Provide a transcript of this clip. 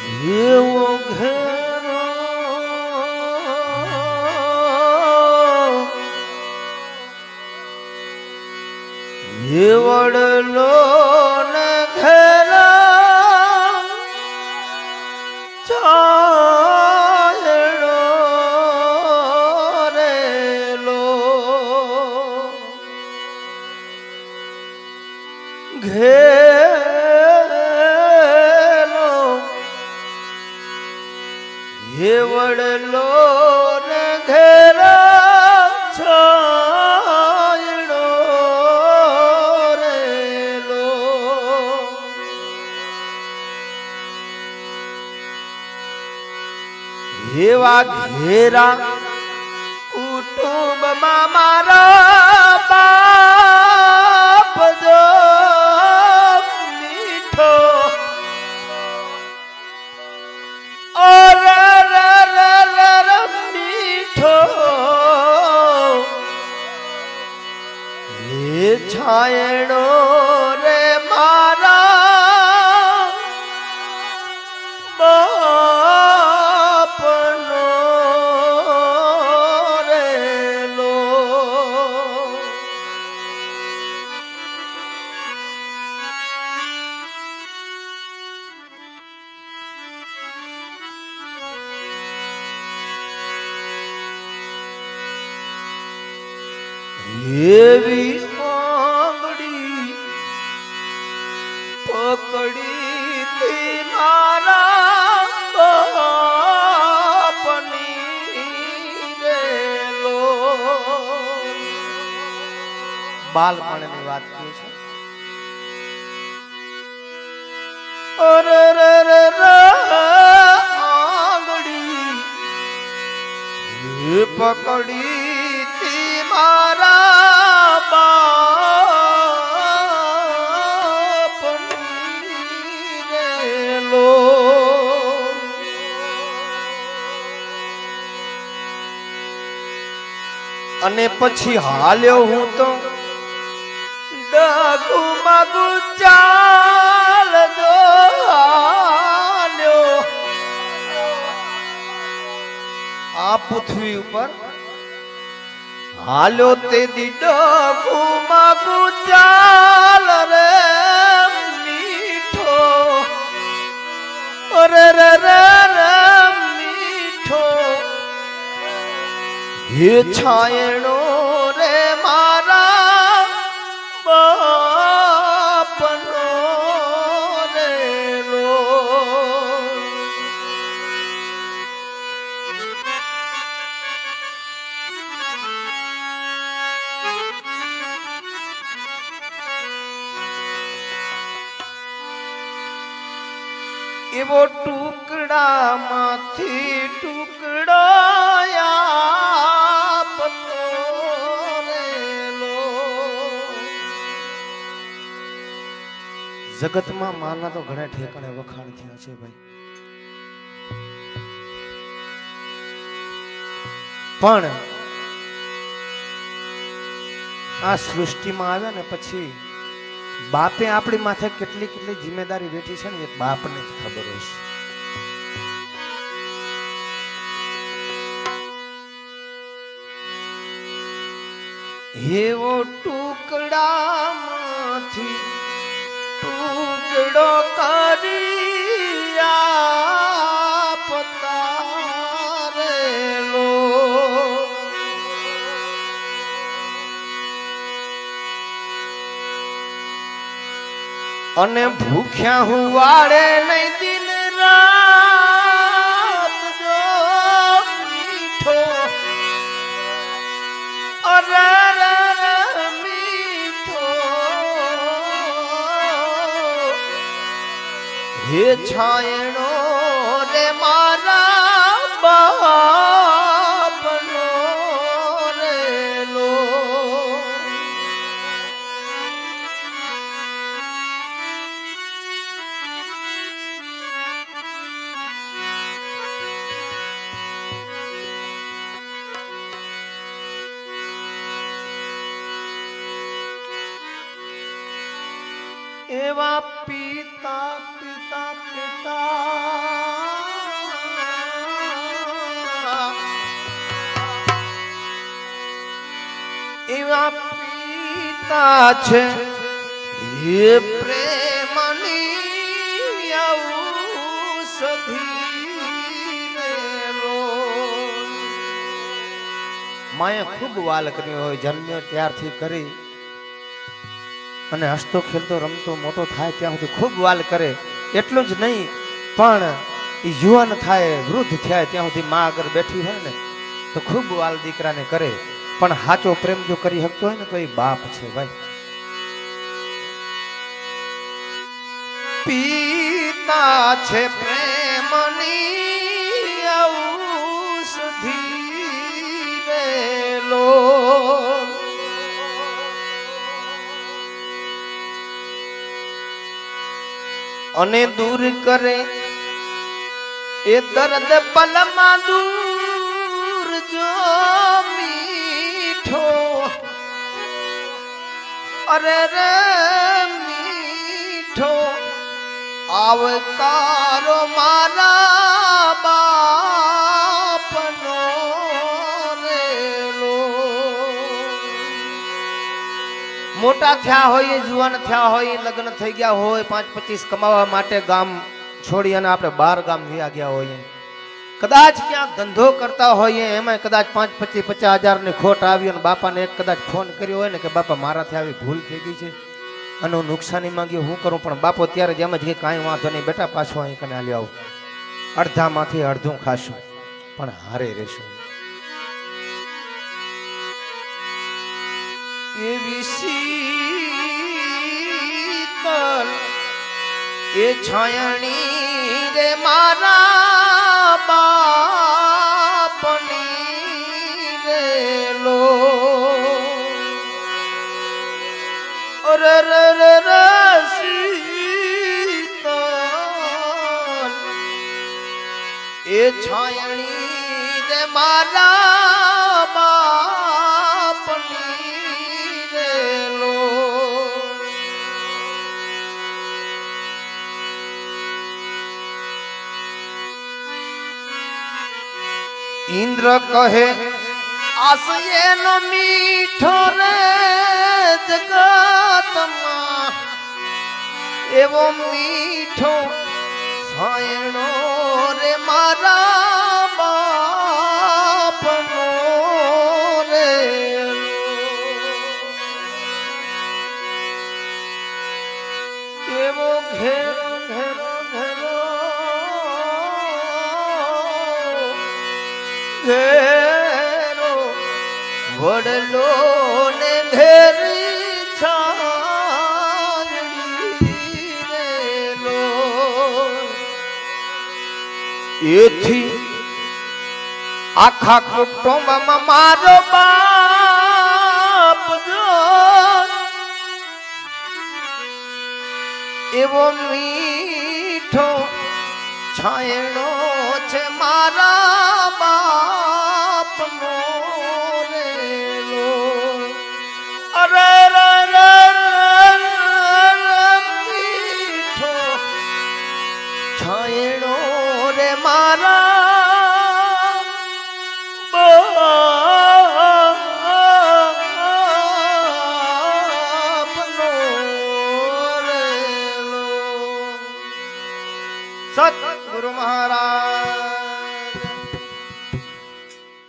એવો ઘેરો એવડલો વડલો ને ઘેરા હે વડલો ને ઘેરા છાયડો રેલો એવા ઘેરા કુટુંબમાં મારા છાયણો રે મારા. બાપનો રેલો એવી બાલપણની વાત કહે છે? અરે રે રે રે આંગળી. પકડી મારા અને પછી હાલ્યો હું તો ડગુ મગુ ચાલ દો હાલ્યો. આ પૃથ્વી ઉપર હાલ્યો તે દીડો માગુ ચાલ રે મીઠો. અરે રે રે હે છાયણો રે મારા બાપનો રેલો એવો ટુકડામાંથી ટુકડો જગતમાં માના તો ઘણા ઠેકાણે વખાણ થયા છે ભાઈ. પણ આ સૃષ્ટિમાં આવ્યા ને પછી બાપે આપણી માથે કેટલી કેટલી જિમ્મેદારી વેઠી છે ને એ બાપને જ ખબર હશે એવો ટુકડામાંથી અને ભૂખ્યા હું વાળે નહીં દિન રાત જો મીઠો. અરે મીઠો. હે છાયણો એવા પિતા પિતા પિતા એવા પિતા છે એ પ્રેમની માએ ખૂબ વાલ કર્યો હોય જન્મ્યો ત્યારથી કરી અને હસતો ખેલતો રમતો મોટો થાય ત્યાં સુધી ખૂબ વાલ કરે. એટલું જ નહીં, પણ યુવાન થાય, વૃદ્ધ થાય ત્યાં સુધી મા આગળ બેઠી હોય ને, તો ખૂબ વાલ દીકરાને કરે. પણ સાચો પ્રેમ જો કરી શકતો હોય ને, તો એ બાપ છે ભાઈ. પિતા છે પ્રેમની અને દૂર કરે. એ દર્દ પલમાં દૂર જો મીઠો. અરે રે મીઠો. આવકારો મારા મોટા થયા હોય, જુવાન થયા હોય, લગ્ન થઈ ગયા હોય, પાંચ પચીસ કમાવા માટે ગામ છોડી અને આપણે બાર ગામ વયા ગયા હોઈએ. કદાચ ક્યાંક ધંધો કરતા હોઈએ એમાં કદાચ પાંચ પચીસ પચાસ હજારની ખોટ આવી અને બાપાને એક કદાચ ફોન કર્યો હોય ને કે બાપા, મારાથી આવી ભૂલ થઈ ગઈ છે અને હું નુકસાની માંગ્યું, હું કરું, પણ બાપો ત્યારે જ એમ જ કે કાંઈ વાંધો નહીં, બેટા, પાછો અહીં કને હાલી આવું. અડધામાંથી અડધું ખાશું, પણ હારે રહેશું. એવી શીતલ. એ છાયણી રે મારા બાપની રે લો. અરે રે રે રે શીતલ. એ છાયણી રે મારા ઇન્દ્ર કહે આસયેનો મીઠો રે જગતમાં એવો મીઠો સાયણો રે મારા બાપનો રે. એવો ઘેરો ઘેરો ઘેરો ઘેરો, વડલો ને ઘેરી છાયડી એથી આખા કુટુંબમાં મારો બાપ એવો મીઠો છાયણો છે મારા